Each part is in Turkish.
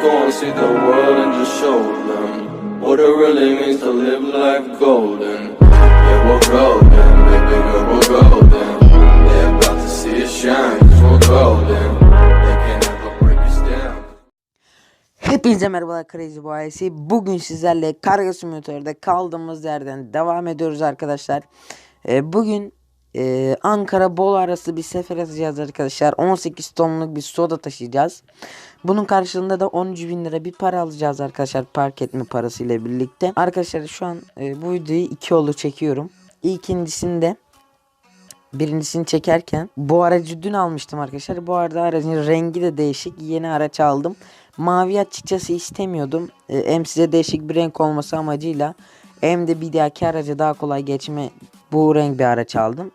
go and see the world and just show them what it really means to live life golden. Yeah, we're golden, baby girl, we're golden. They're about to see us shine, cause we're golden. Hepinize merhabalar Crazy Boy ailesi. Bugün sizlerle kargo simülatörde kaldığımız yerden devam ediyoruz arkadaşlar. Ee, bugün e, Ankara Bolu arası bir sefer atacağız arkadaşlar. 18 tonluk bir soda taşıyacağız. Bunun karşılığında da 13 bin lira bir para alacağız arkadaşlar park etme parası ile birlikte. Arkadaşlar şu an e, bu videoyu iki yolu çekiyorum. İkincisinde birincisini çekerken bu aracı dün almıştım arkadaşlar. Bu arada aracın rengi de değişik. Yeni araç aldım. Mavi açıkçası istemiyordum. Ee, hem size değişik bir renk olması amacıyla hem de bir dahaki araca daha kolay geçme bu renk bir araç aldım.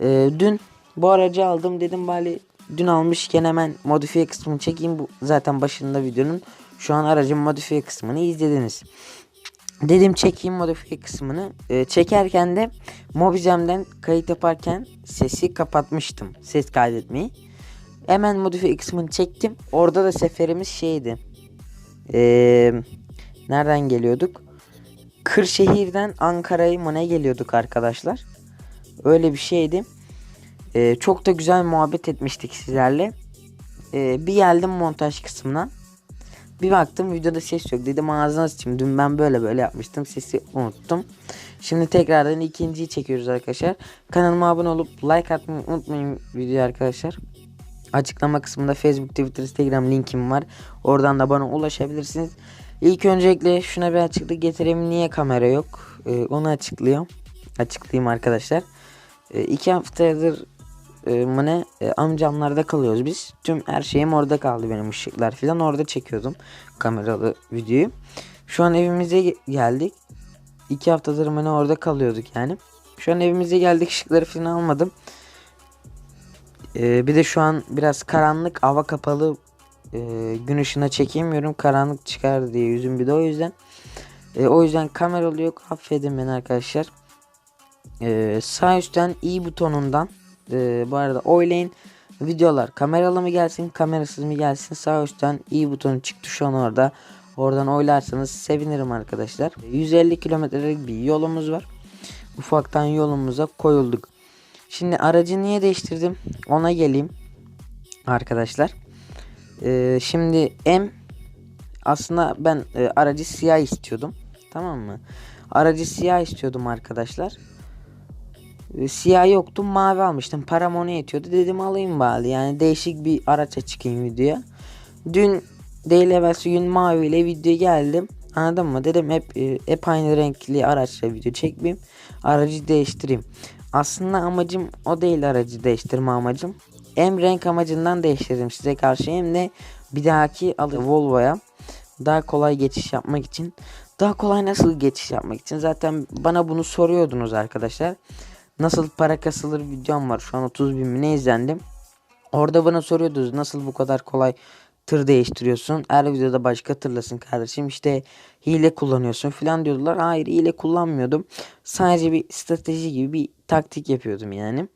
Ee, dün bu aracı aldım dedim bari dün almışken hemen modifiye kısmını çekeyim. Bu zaten başında videonun şu an aracın modifiye kısmını izlediniz. Dedim çekeyim modifiye kısmını. Ee, çekerken de Mobicem'den kayıt yaparken sesi kapatmıştım. Ses kaydetmeyi. Hemen modifiye kısmını çektim. Orada da seferimiz şeydi. Ee, nereden geliyorduk? Kırşehir'den Ankara'ya mı ne geliyorduk arkadaşlar? Öyle bir şeydi. Ee, çok da güzel muhabbet etmiştik sizlerle. Ee, bir geldim montaj kısmına. Bir baktım videoda ses yok. Dedim ağzına sıçayım. Dün ben böyle böyle yapmıştım. Sesi unuttum. Şimdi tekrardan ikinciyi çekiyoruz arkadaşlar. Kanalıma abone olup like atmayı unutmayın video arkadaşlar. Açıklama kısmında Facebook, Twitter, Instagram linkim var. Oradan da bana ulaşabilirsiniz. İlk öncelikle şuna bir açıklık getireyim. Niye kamera yok? Ee, onu açıklayayım. Açıklayayım arkadaşlar. Ee, iki haftadır e, mı ne e, amcamlarda kalıyoruz biz. Tüm her şeyim orada kaldı benim ışıklar falan orada çekiyordum kameralı videoyu. Şu an evimize ge- geldik. İki haftadır mı ne orada kalıyorduk yani. Şu an evimize geldik ışıkları falan almadım. Ee, bir de şu an biraz karanlık hava kapalı e, gün ışığına çekemiyorum karanlık çıkar diye yüzüm bir de o yüzden. E, o yüzden kameralı yok affedin beni arkadaşlar. Ee, sağ üstten i butonundan e, bu arada oylayın. Videolar kameralı mı gelsin kamerasız mı gelsin? Sağ üstten i butonu çıktı şu an orada. Oradan oylarsanız sevinirim arkadaşlar. 150 kilometrelik bir yolumuz var. Ufaktan yolumuza koyulduk. Şimdi aracı niye değiştirdim? Ona geleyim arkadaşlar. Ee, şimdi M aslında ben e, aracı siyah istiyordum. Tamam mı? Aracı siyah istiyordum arkadaşlar. e, Siyah yoktu mavi almıştım. Param ona yetiyordu. Dedim alayım bari. Yani değişik bir araça çıkayım videoya. Dün değil evvelsi gün maviyle video geldim. Anladın mı? Dedim hep e, hep aynı renkli araçla video çekmeyeyim. Aracı değiştireyim. Aslında amacım o değil aracı değiştirme amacım. Hem renk amacından değiştirdim size karşı hem de bir dahaki Volvo'ya daha kolay geçiş yapmak için. Daha kolay nasıl geçiş yapmak için zaten bana bunu soruyordunuz arkadaşlar. Nasıl para kasılır videom var. Şu an 30 bin mi ne izlendim. Orada bana soruyordunuz nasıl bu kadar kolay tır değiştiriyorsun. Her videoda başka tırlasın kardeşim. İşte hile kullanıyorsun falan diyordular. Hayır hile kullanmıyordum. Sadece bir strateji gibi bir taktik yapıyordum yani.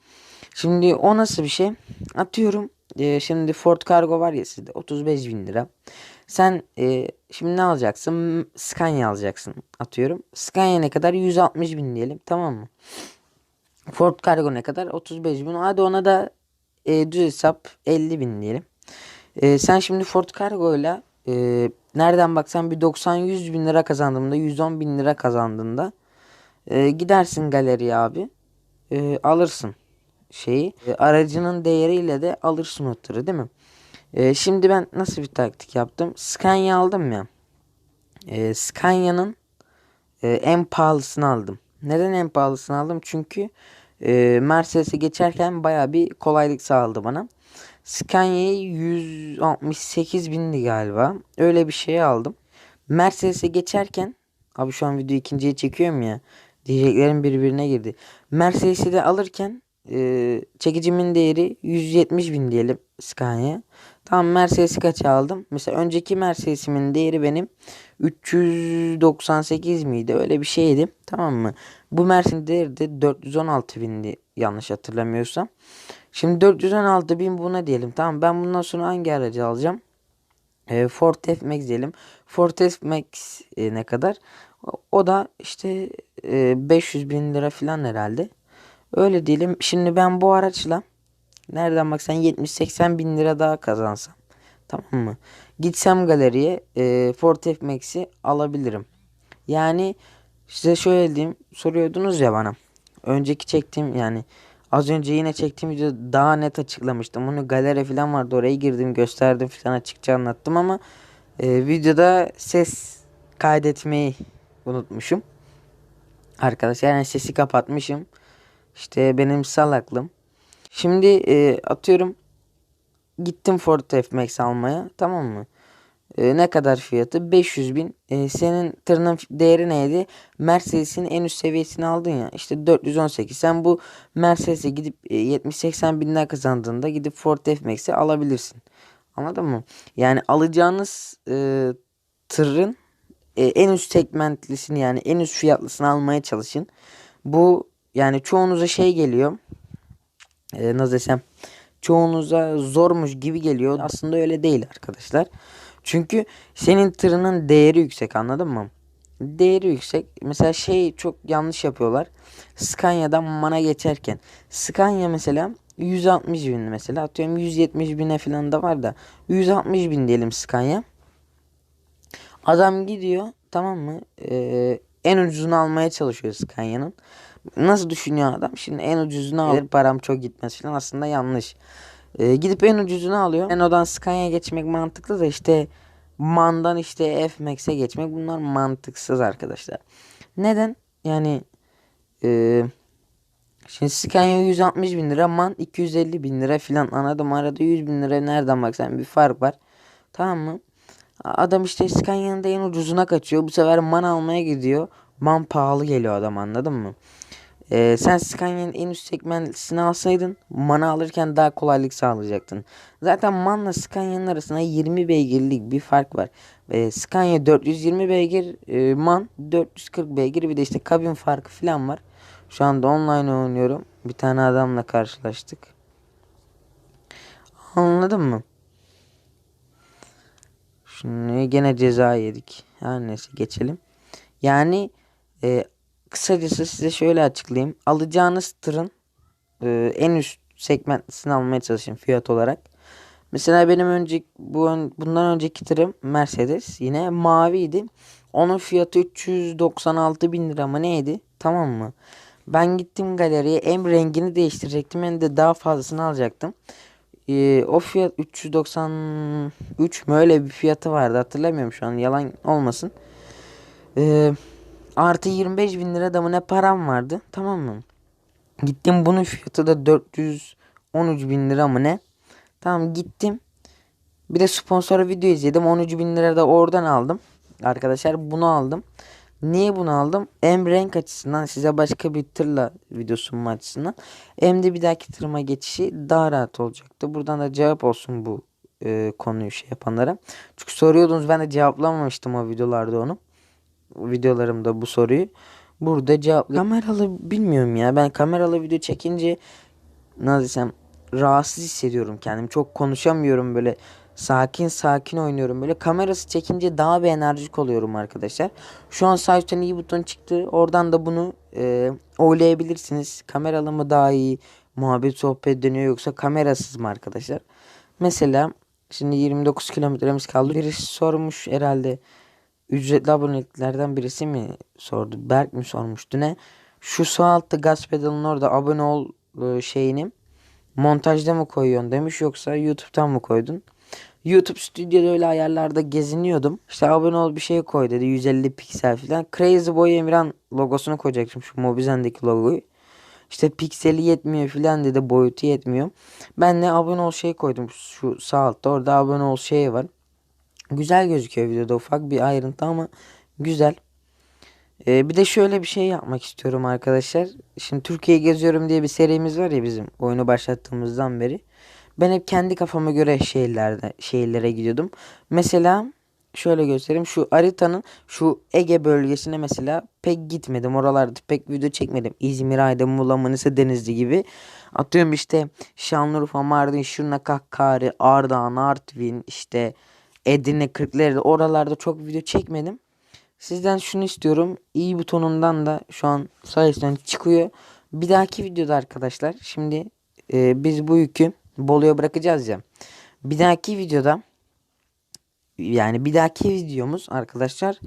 Şimdi o nasıl bir şey? Atıyorum. e, şimdi Ford Cargo var ya sizde 35 bin lira. Sen e, şimdi ne alacaksın? Scania alacaksın atıyorum. Scania ne kadar? 160 bin diyelim tamam mı? Ford Cargo ne kadar? 35 bin. Hadi ona da e, düz hesap 50 bin diyelim. E, sen şimdi Ford Cargo ile nereden baksan bir 90-100 bin lira kazandığında 110 bin lira kazandığında e, gidersin galeriye abi. E, alırsın şeyi. E, aracının değeriyle de alırsın o tırı değil mi? E, şimdi ben nasıl bir taktik yaptım? Scania aldım ya. E, Scania'nın e, en pahalısını aldım. Neden en pahalısını aldım? Çünkü e, Mercedes'e geçerken baya bir kolaylık sağladı bana. Scania'yı 168 bindi galiba. Öyle bir şey aldım. Mercedes'e geçerken abi şu an video ikinciye çekiyorum ya. Diyeceklerim birbirine girdi. Mercedes'i de alırken e, çekicimin değeri 170 bin diyelim Scania. Tamam Mercedes'i kaça aldım? Mesela önceki Mercedes'imin değeri benim 398 miydi? Öyle bir şeydi. Tamam mı? Bu Mercedes'in değeri de 416 bindi yanlış hatırlamıyorsam. Şimdi 416 bin buna diyelim. Tamam ben bundan sonra hangi aracı alacağım? E, Ford F-Max diyelim. Ford F-Max e, ne kadar? O da işte e, 500 bin lira falan herhalde. Öyle diyelim. Şimdi ben bu araçla nereden baksan 70-80 bin lira daha kazansam. Tamam mı? Gitsem galeriye e, Ford F-Max'i alabilirim. Yani size şöyle diyeyim. Soruyordunuz ya bana. Önceki çektiğim yani az önce yine çektiğim videoda daha net açıklamıştım. Onu galeri falan vardı. Oraya girdim gösterdim falan açıkça anlattım ama e, videoda ses kaydetmeyi unutmuşum. Arkadaşlar yani sesi kapatmışım. İşte benim salaklım. Şimdi e, atıyorum gittim Ford F-Max almaya tamam mı? E, ne kadar fiyatı? 500 bin. E, senin tırının değeri neydi? Mercedes'in en üst seviyesini aldın ya. İşte 418. Sen bu Mercedes'e gidip e, 70-80 bin lira kazandığında gidip Ford F-Max'i alabilirsin. Anladın mı? Yani alacağınız e, tırın e, en üst segmentlisini yani en üst fiyatlısını almaya çalışın. Bu yani çoğunuza şey geliyor. E, nasıl desem çoğunuza zormuş gibi geliyor. Aslında öyle değil arkadaşlar. Çünkü senin tırının değeri yüksek anladın mı? Değeri yüksek. Mesela şey çok yanlış yapıyorlar. Scania'dan MAN'a geçerken. Scania mesela 160 bin mesela atıyorum 170 bine falan da var da 160 bin diyelim Scania. Adam gidiyor tamam mı? Ee, en ucuzunu almaya çalışıyor Scania'nın. Nasıl düşünüyor adam? Şimdi en ucuzunu alır param çok gitmez falan aslında yanlış. Ee, gidip en ucuzunu alıyor. Renault'dan Scania'ya geçmek mantıklı da işte MAN'dan işte F-Max'e geçmek bunlar mantıksız arkadaşlar. Neden? Yani e, şimdi Scania 160 bin lira MAN 250 bin lira filan anladım arada 100 bin lira nereden baksan bir fark var. Tamam mı? Adam işte Scania'nın da en ucuzuna kaçıyor. Bu sefer MAN almaya gidiyor. MAN pahalı geliyor adam anladın mı? Ee, sen Scania'nın en üst segmentini alsaydın MAN'ı alırken daha kolaylık sağlayacaktın. Zaten MAN'la Scania'nın arasında 20 beygirlik bir fark var. Ee, Scania 420 beygir, e, MAN 440 beygir bir de işte kabin farkı falan var. Şu anda online oynuyorum. Bir tane adamla karşılaştık. Anladın mı? Şimdi gene ceza yedik. Her neyse geçelim. Yani e, kısacası size şöyle açıklayayım. Alacağınız tırın e, en üst segmentlisini almaya çalışın fiyat olarak. Mesela benim önceki bu bundan önceki tırım Mercedes yine maviydi. Onun fiyatı 396 bin lira mı neydi? Tamam mı? Ben gittim galeriye hem rengini değiştirecektim hem de daha fazlasını alacaktım. Ee, o fiyat 393 mü öyle bir fiyatı vardı hatırlamıyorum şu an yalan olmasın. Ee, artı 25 bin lira da mı ne param vardı tamam mı? Gittim bunun fiyatı da 413 bin lira mı ne? Tamam gittim. Bir de sponsor video izledim 13 bin lira da oradan aldım. Arkadaşlar bunu aldım. Niye bunu aldım? Hem renk açısından size başka bir tırla video sunma açısından hem de bir dahaki tırıma geçişi daha rahat olacaktı. Buradan da cevap olsun bu e, konuyu şey yapanlara. Çünkü soruyordunuz ben de cevaplamamıştım o videolarda onu. Videolarımda bu soruyu. Burada cevap kameralı bilmiyorum ya. Ben kameralı video çekince nasıl desem rahatsız hissediyorum kendimi. Çok konuşamıyorum böyle sakin sakin oynuyorum. Böyle kamerası çekince daha bir enerjik oluyorum arkadaşlar. Şu an sağ üstten iyi buton çıktı. Oradan da bunu e, oylayabilirsiniz. Kameralı mı daha iyi muhabbet sohbet dönüyor yoksa kamerasız mı arkadaşlar? Mesela şimdi 29 kilometremiz kaldı. Birisi sormuş herhalde ücretli aboneliklerden birisi mi sordu? Berk mi sormuştu ne? Şu sağ altta gaz pedalının orada abone ol e, şeyini montajda mı koyuyorsun demiş yoksa YouTube'dan mı koydun? YouTube stüdyoda öyle ayarlarda geziniyordum. İşte abone ol bir şey koy dedi 150 piksel falan. Crazy Boy Emirhan logosunu koyacaktım şu Mobizen'deki logoyu. İşte pikseli yetmiyor filan dedi boyutu yetmiyor. Ben de abone ol şey koydum şu sağ altta orada abone ol şey var. Güzel gözüküyor videoda ufak bir ayrıntı ama güzel. Ee, bir de şöyle bir şey yapmak istiyorum arkadaşlar. Şimdi Türkiye'yi geziyorum diye bir serimiz var ya bizim oyunu başlattığımızdan beri. Ben hep kendi kafama göre şehirlerde şehirlere gidiyordum. Mesela şöyle göstereyim. Şu haritanın şu Ege bölgesine mesela pek gitmedim. Oralarda pek video çekmedim. İzmir, Aydın, Muğla, Manisa, Denizli gibi. Atıyorum işte Şanlıurfa, Mardin, Şırnak, Hakkari, Ardahan, Artvin, işte Edirne, Kırklareli oralarda çok video çekmedim. Sizden şunu istiyorum. İyi butonundan da şu an sağ üstten çıkıyor. Bir dahaki videoda arkadaşlar. Şimdi e, biz bu yükü Bolu'ya bırakacağız ya. Bir dahaki videoda yani bir dahaki videomuz arkadaşlar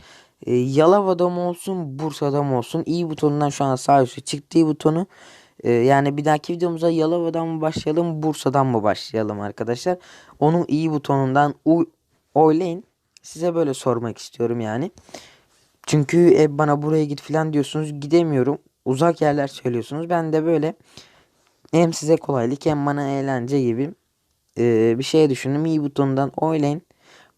e, Yalova'da mı olsun Bursa'da mı olsun iyi butonundan şu an sağ üstte çıktığı butonu e, yani bir dahaki videomuza Yalova'dan mı başlayalım Bursa'dan mı başlayalım arkadaşlar onun iyi butonundan oylayın size böyle sormak istiyorum yani çünkü e, bana buraya git falan diyorsunuz gidemiyorum uzak yerler söylüyorsunuz ben de böyle hem size kolaylık hem bana eğlence gibi e, bir şey düşündüm iyi butonundan oylayın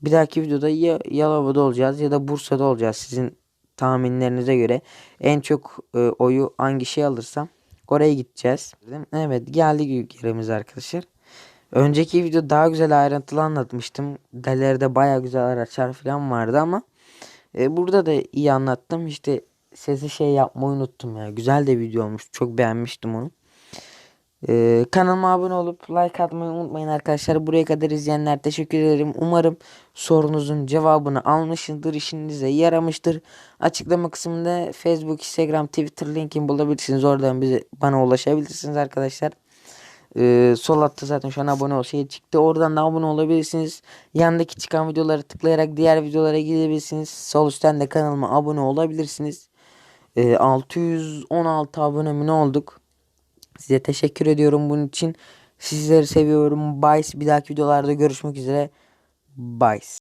bir dahaki videoda ya Yalova'da olacağız ya da Bursa'da olacağız sizin tahminlerinize göre. En çok e, oyu hangi şey alırsam oraya gideceğiz. Evet geldik yerimize arkadaşlar. Önceki video daha güzel ayrıntılı anlatmıştım. Galeride baya güzel araçlar falan vardı ama e, burada da iyi anlattım. İşte sesi şey yapmayı unuttum ya. Güzel de video olmuş. Çok beğenmiştim onu. Ee, kanalıma abone olup like atmayı unutmayın arkadaşlar. Buraya kadar izleyenler teşekkür ederim. Umarım sorunuzun cevabını almışsındır. işinize yaramıştır. Açıklama kısmında Facebook, Instagram, Twitter linkini bulabilirsiniz. Oradan bize bana ulaşabilirsiniz arkadaşlar. Ee, sol altta zaten şu an abone ol şey çıktı. Oradan da abone olabilirsiniz. Yandaki çıkan videoları tıklayarak diğer videolara gidebilirsiniz. Sol üstten de kanalıma abone olabilirsiniz. Ee, 616 abone mi olduk? Size teşekkür ediyorum bunun için. Sizleri seviyorum. Bye. Bir dahaki videolarda görüşmek üzere. Bye.